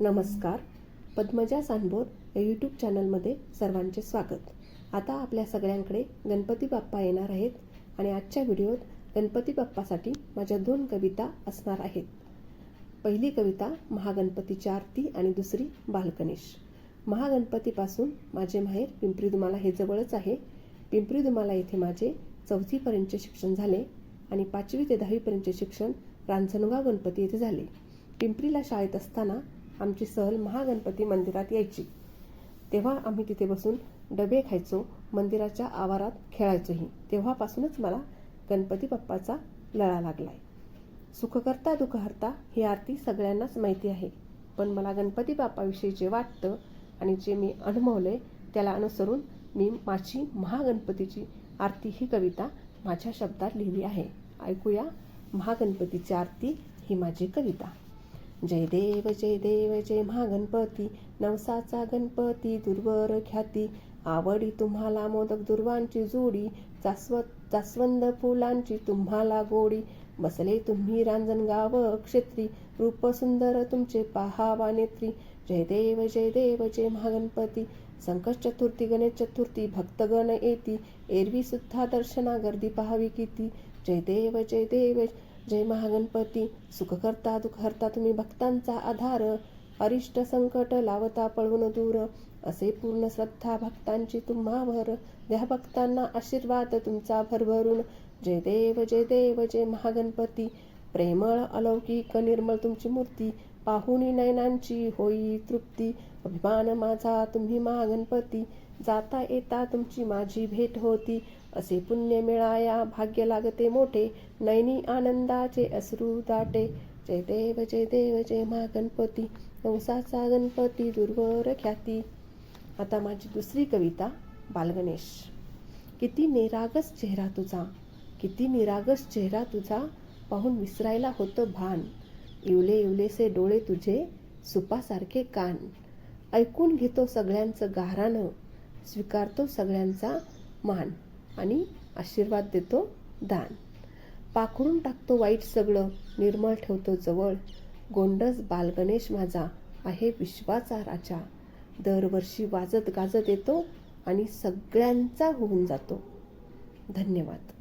नमस्कार. पद्मजा सांडबोर या यूट्यूब चॅनलमध्ये सर्वांचे स्वागत. आता आपल्या सगळ्यांकडे गणपती बाप्पा येणार आहेत आणि आजच्या व्हिडिओत गणपती बाप्पासाठी माझ्या दोन कविता असणार आहेत. पहिली कविता महागणपतीची आरती आणि दुसरी बालगणेश. महागणपतीपासून माझे माहेर पिंपरी दुमाला हे जवळच आहे. पिंपरी दुमाला येथे माझे चौथीपर्यंतचे शिक्षण झाले आणि पाचवी ते दहावीपर्यंतचे शिक्षण रांजणगाव गणपती येथे झाले. पिंपरीला शाळेत असताना आमची सहल महागणपती मंदिरात यायची. तेव्हा आम्ही तिथे बसून डबे खायचो मंदिराच्या आवारात खेळायचोही. तेव्हापासूनच मला गणपती बाप्पाचा लळा लागलाय. सुखकर्ता दुःखहर्ता ही आरती सगळ्यांनाच माहिती आहे. पण मला गणपती बाप्पाविषयी जे वाटतं आणि जे मी अनुभवले त्याला अनुसरून मी माझी महागणपतीची आरती ही कविता माझ्या शब्दात लिहिली आहे. ऐकूया महागणपतीची आरती ही माझी कविता. जय देव जय देव जय महागणपती. नवसाचा गणपती दुर्वर ख्याती. आवडी तुम्हाला मोदक दुर्वांची जोडी. जास्व जास्वंद फुलांची तुम्हाला गोडी. बसले तुम्ही रांजणगाव क्षेत्री. रूप सुंदर तुमचे पाहावा नेत्री. जय देव जय देव जय महागणपती. संकट चतुर्थी गणेश चतुर्थी भक्तगण येती. एरवी सुद्धा दर्शना गर्दी पाहावी किती. जय देव जय देव जय महागणपती. सुखकर्ता दुखहर्ता तुम्ही भक्तांचा आधार. अरिष्ट संकट लावता पळवून दूर. असे पूर्ण श्रद्धा भक्तांची तुम्हावर. द्या भक्तांना आशीर्वाद तुमचा भरभरून. जय देव जय देव जय महागणपती. प्रेमळ अलौकिक निर्मळ तुमची मूर्ती. पाहुणी नयनांची होई तृप्ती. अभिमान माझा तुम्ही महागणपती. जाता येता तुमची माझी भेट होती. असे पुण्य मिळाया भाग्य लागते मोठे. नैनी आनंदाचे अश्रू दाटे. जय देव जय देव जय महागणपती कंसाचा गणपती दुर्वर ख्याती. आता माझी दुसरी कविता बालगणेश. किती निरागस चेहरा तुझा. किती निरागस चेहरा तुझा. पाहून विसरायला होतं भान. इवले इवलेसे डोळे तुझे सुपासारखे कान. ऐकून घेतो सगळ्यांचं गारानं स्वीकारतो सगळ्यांचा मान आणि आशीर्वाद देतो दान. पाखडून टाकतो वाईट सगळं निर्मळ ठेवतो जवळ. गोंडस बालगणेश माझा आहे विश्वाचा राजा. दरवर्षी वाजत गाजत येतो आणि सगळ्यांचा होऊन जातो. धन्यवाद.